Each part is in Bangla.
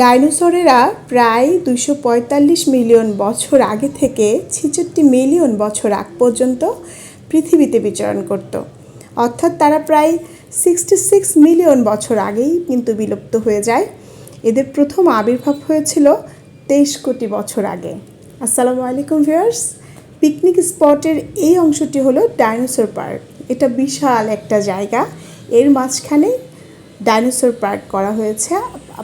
ডাইনোসরেরা প্রায় দুশো মিলিয়ন বছর আগে থেকে ছেষট্টি মিলিয়ন বছর আগ পর্যন্ত পৃথিবীতে বিচরণ করত। অর্থাৎ তারা প্রায় সিক্সটি সিক্স মিলিয়ন বছর আগেই কিন্তু বিলুপ্ত হয়ে যায়। এদের প্রথম আবির্ভাব হয়েছিল তেইশ কোটি বছর আগে। আসসালামু আলাইকুম ভিউয়ার্স। পিকনিক স্পটের এই অংশটি হলো ডাইনোসর পার্ক। এটা বিশাল একটা জায়গা। এর মাঝখানে ডাইনোসর পার্ক করা হয়েছে।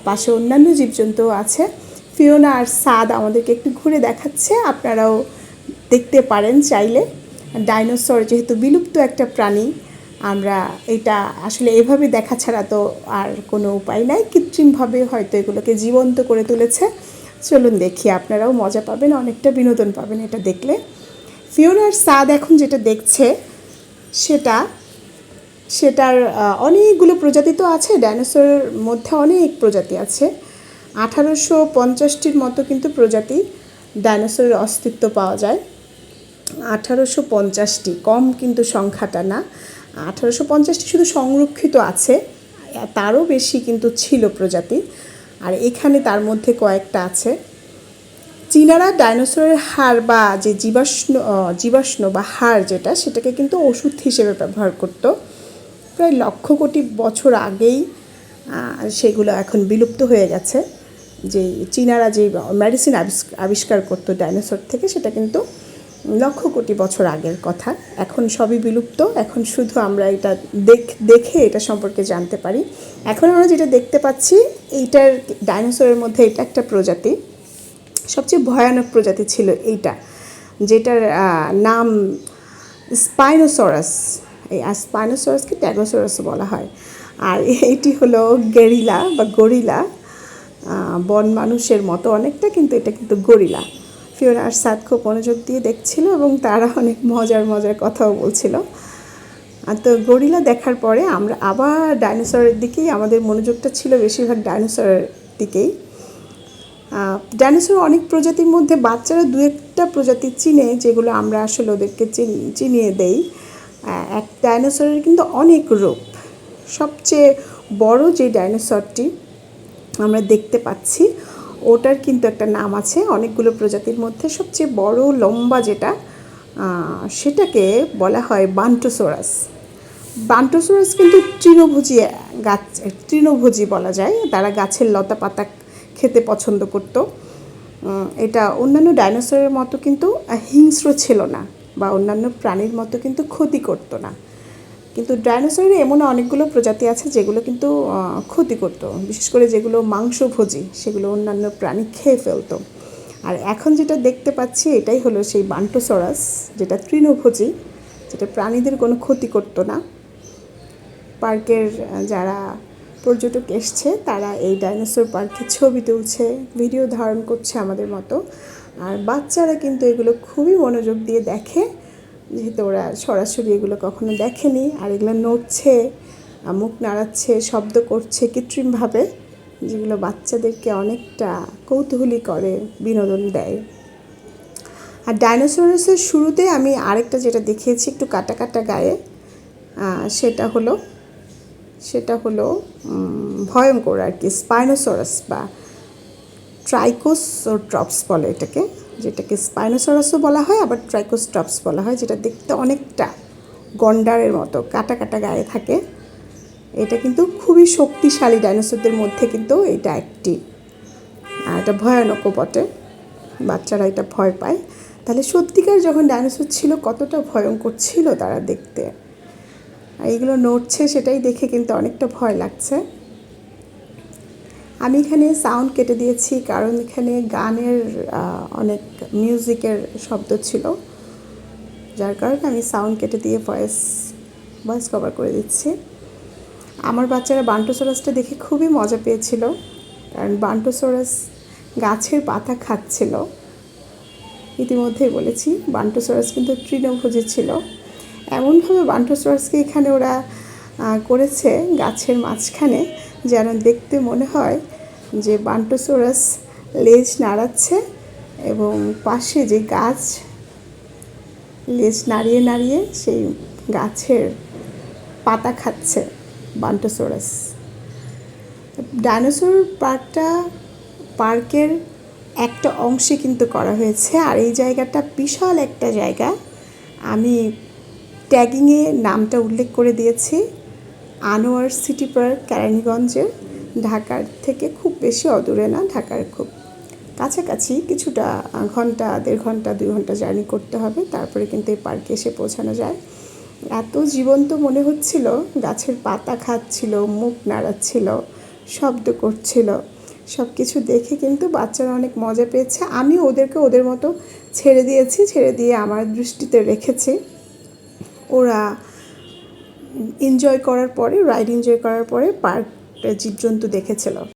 পাশে অন্যান্য জীবজন্তুও আছে। ফিওনা আর সাদ আমাদেরকে একটু ঘুরে দেখাচ্ছে, আপনারাও দেখতে পারেন চাইলে। ডাইনোসর যেহেতু বিলুপ্ত একটা প্রাণী, আমরা এটা আসলে এভাবে দেখা ছাড়া তো আর কোনো উপায় নাই। কৃত্রিমভাবে হয়তো এগুলোকে জীবন্ত করে তুলেছে। চলুন দেখি, আপনারাও মজা পাবেন, অনেকটা বিনোদন পাবেন এটা দেখলে। ফিওনার সাদ এখন যেটা দেখছে, সেটা সেটার অনেকগুলো প্রজাতি তো আছে ডাইনোসরের মধ্যে অনেক প্রজাতি আছে। আঠারোশো পঞ্চাশটির মতো কিন্তু প্রজাতি ডাইনোসরের অস্তিত্ব পাওয়া যায়। আঠারোশো পঞ্চাশটি, কম কিন্তু সংখ্যাটা না। আঠারোশো পঞ্চাশটি শুধু সংরক্ষিত আছে, তারও বেশি কিন্তু ছিল প্রজাতি। আর এখানে তার মধ্যে কয়েকটা আছে। চীনারা ডাইনোসরের হাড় বা যে জীবাশ্ম জীবাশ্ম বা হাড় যেটা, সেটাকে কিন্তু ওষুধ হিসেবে ব্যবহার করত। প্রায় লক্ষ কোটি বছর আগেই সেগুলো এখন বিলুপ্ত হয়ে গেছে। যে চীনারা যে মেডিসিন আবিষ্কার করতো ডাইনোসর থেকে, সেটা কিন্তু লক্ষ কোটি বছর আগের কথা। এখন সবই বিলুপ্ত। এখন শুধু আমরা এটা দেখ, দেখে এটা সম্পর্কে জানতে পারি। এখন আমরা যেটা দেখতে পাচ্ছি, এইটার ডাইনোসরের মধ্যে এটা একটা প্রজাতি। সবচেয়ে ভয়ানক প্রজাতি ছিল এইটা, যেটার নাম স্পাইনোসরাস। এই স্পাইনোসরাসকে ট্যাগোসরাস বলা হয়। আর এইটি হলো গেরিলা বা গরিলা। বন মানুষের মতো অনেকটা, কিন্তু এটা কিন্তু গরিলা। ফিওরা আর সাদ খুব মনোযোগ দিয়ে দেখছিল এবং তারা অনেক মজার মজার কথাও বলছিল। আর তো গরিলা দেখার পরে আমরা আবার ডাইনোসরের দিকেই, আমাদের মনোযোগটা ছিল বেশিরভাগ ডাইনোসরের দিকেই। ডাইনোসর অনেক প্রজাতির মধ্যে, বাচ্চারা দু একটা প্রজাতি চিনে, যেগুলো আমরা আসলে ওদেরকে চিন- চিনিয়ে দেই। এক ডাইনোসরের কিন্তু অনেক রূপ। সবচেয়ে বড় যে ডাইনোসরটি আমরা দেখতে পাচ্ছি, ওটার কিন্তু একটা নাম আছে, অনেকগুলো প্রজাতির মধ্যে। সবচেয়ে বড়, লম্বা যেটা সেটাকে বলা হয় বান্টোসোরাস। বান্টোসোরাস কিন্তু তৃণভোজী গাছ, তৃণভোজী বলা যায়। তারা গাছের লতা পাতা খেতে পছন্দ করত। এটা অন্যান্য ডাইনোসরের মতো কিন্তু হিংস্র ছিল না। বা অন্যান্য প্রাণীর মতো কিন্তু ক্ষতি করতো না। কিন্তু ডাইনোসরের এমন অনেকগুলো প্রজাতি আছে যেগুলো কিন্তু ক্ষতি করতো। বিশেষ করে যেগুলো মাংসভোজী, সেগুলো অন্যান্য প্রাণী খেয়ে ফেলতো। আর এখন যেটা দেখতে পাচ্ছি, এটাই হলো সেই বান্টোসরাস, যেটা তৃণভোজী, যেটা প্রাণীদের কোনো ক্ষতি করতো না। পার্কের যারা পর্যটক এসছে, তারা এই ডাইনোসর পার্কে ছবি তুলছে, ভিডিও ধারণ করছে আমাদের মতো। আর বাচ্চারা কিন্তু এগুলো খুবই মনোযোগ দিয়ে দেখে, যেহেতু ওরা সরাসরি এগুলো কখনো দেখেনি। আর এগুলো নড়ছে মুখ নাড়াচ্ছে, শব্দ করছে কৃত্রিমভাবে, যেগুলো বাচ্চাদেরকে অনেকটা কৌতূহলী করে, বিনোদন দেয়। আর ডাইনোসরাসের শুরুতে আমি আরেকটা যেটা দেখিয়েছি একটু কাটা কাটা গায়ে সেটা হলো সেটা হলো ভয়ঙ্কর আর কি, স্পাইনোসরাস বা ট্রাইকোসোট্রপস বলে এটাকে, যেটাকে স্পাইনোসরাসও বলা হয়, আবার ট্রাইকোস্ট্রপস বলা হয়, যেটা দেখতে অনেকটা গন্ডারের মতো, কাটা কাটা গায়ে থাকে। এটা কিন্তু খুবই শক্তিশালী ডাইনোসরদের মধ্যে কিন্তু এটা একটি। আর এটা ভয়ানকও বটে, বাচ্চারা এটা ভয় পায়। তাহলে সত্যিকার যখন ডাইনোসর ছিল, কতটা ভয়ঙ্কর ছিল তারা দেখতে। আর নড়ছে, সেটাই দেখে কিন্তু অনেকটা ভয় লাগছে। আমি এখানে সাউন্ড কেটে দিয়েছি কারণ এখানে গানের অনেক মিউজিকের শব্দ ছিল। যার কারণে আমি সাউন্ড কেটে দিয়ে ভয়েস ভয়েস কভার করে দিচ্ছি। আমার বাচ্চারা বান্টোসোরাসটা দেখে খুবই মজা পেয়েছিল। কারণ বান্টোসোরাস গাছের পাতা খাচ্ছিল। ইতিমধ্যেই বলেছি, বান্টোসোরাস কিন্তু তৃণভোজী ছিল। এমনভাবে বান্টোসোরাসকে এখানে ওরা করেছে গাছের মাঝখানে, যেন দেখতে মনে হয় যে বান্টোসোরাস লেজ নাড়াচ্ছে এবং পাশে যে গাছ, লেজ নাড়িয়ে নাড়িয়ে সেই গাছের পাতা খাচ্ছে বান্টোসোরাস। ডাইনোসর পার্কটা পার্কের একটা অংশে কিন্তু করা হয়েছে আর এই জায়গাটা বিশাল একটা জায়গা। আমি ট্যাগিংয়ে নামটা উল্লেখ করে দিয়েছি, আনোয়ার সিটি পার্ক কেরানীগঞ্জের ঢাকার থেকে খুব বেশি অদূরে না, ঢাকার খুব কাছাকাছি কিছুটা ঘণ্টা, দেড় ঘণ্টা, দুই ঘণ্টা জার্নি করতে হবে, তারপরে কিন্তু এই পার্কে এসে পৌঁছানো যায়। এত জীবন্ত মনে হচ্ছিল, গাছের পাতা খাচ্ছিল, মুখ নাড়াচ্ছিল, শব্দ করছিল সব কিছু দেখে কিন্তু বাচ্চারা অনেক মজা পেয়েছে। আমি ওদেরকে ওদের মতো ছেড়ে দিয়েছি, ছেড়ে দিয়ে আমার দৃষ্টিতে রেখেছি। ওরা এনজয় করার পরে রাইড এনজয় করার পরে পার্কটা জীবজন্তু দেখেছিল।